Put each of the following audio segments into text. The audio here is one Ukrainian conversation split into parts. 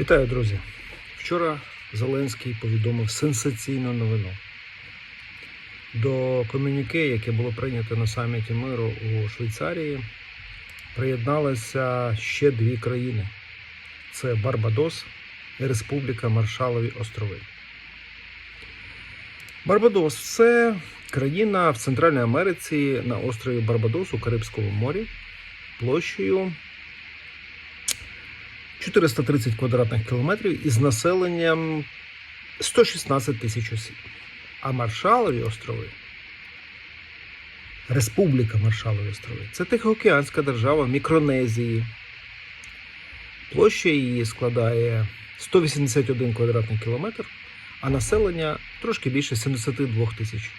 Вітаю, друзі! Вчора Зеленський повідомив сенсаційну новину. До комюніке, яке було прийнято на саміті миру у Швейцарії, приєдналися ще дві країни: це Барбадос і Республіка Маршалові острови. Барбадос це країна в Центральній Америці на острові Барбадос у Карибському морі площею 430 квадратних кілометрів із населенням 116 тисяч осіб. А Маршалові острови, Республіка Маршалові острови, це Тихоокеанська держава Мікронезії. Площа її складає 181 квадратний кілометр, а населення трошки більше 72 тисяч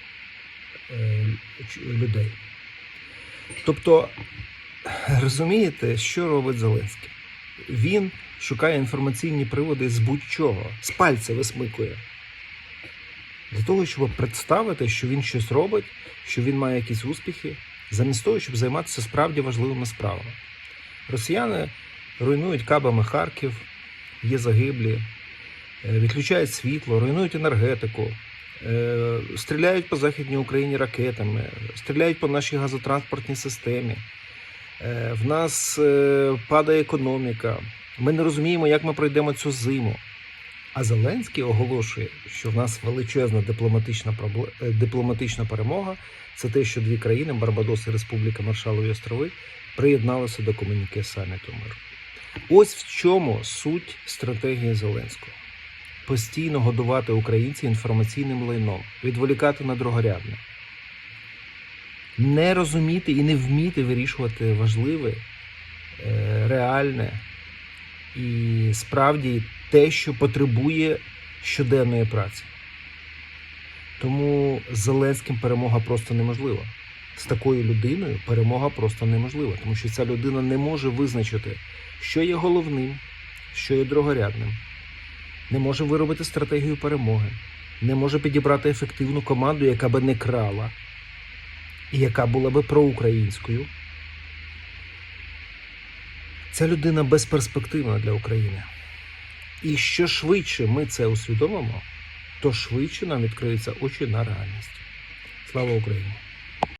е, людей. Тобто, розумієте, що робить Зеленський? Він шукає інформаційні приводи з будь-чого, з пальця висмикує. Для того, щоб представити, що він щось робить, що він має якісь успіхи, замість того, щоб займатися справді важливими справами. Росіяни руйнують кабами Харків, є загиблі, е, відключають світло, руйнують енергетику, е, стріляють по Західній Україні ракетами, стріляють по нашій газотранспортній системі. Е, В нас е, падає економіка. Ми не розуміємо, як ми пройдемо цю зиму. А Зеленський оголошує, що в нас величезна дипломатична е, дипломатична перемога. Це те, що дві країни Барбадос і Республіка Маршалові острови приєдналися до комуніке саміту миру. Ось в чому суть стратегії Зеленського: постійно годувати українців інформаційним лайном, відволікати на другорядне не розуміти і не вміти вирішувати важливе, е, реальне. І справді те, що потребує щоденної праці. Тому з Зеленським перемога просто неможлива. З такою людиною перемога просто неможлива, тому що ця людина не може визначити, що є головним, що є другорядним, не може виробити стратегію перемоги, не може підібрати ефективну команду, яка би не крала, і яка була би проукраїнською. Ця людина безперспективна для України. І що швидше ми це усвідомимо, то швидше нам відкриються очі на реальність. Слава Україні!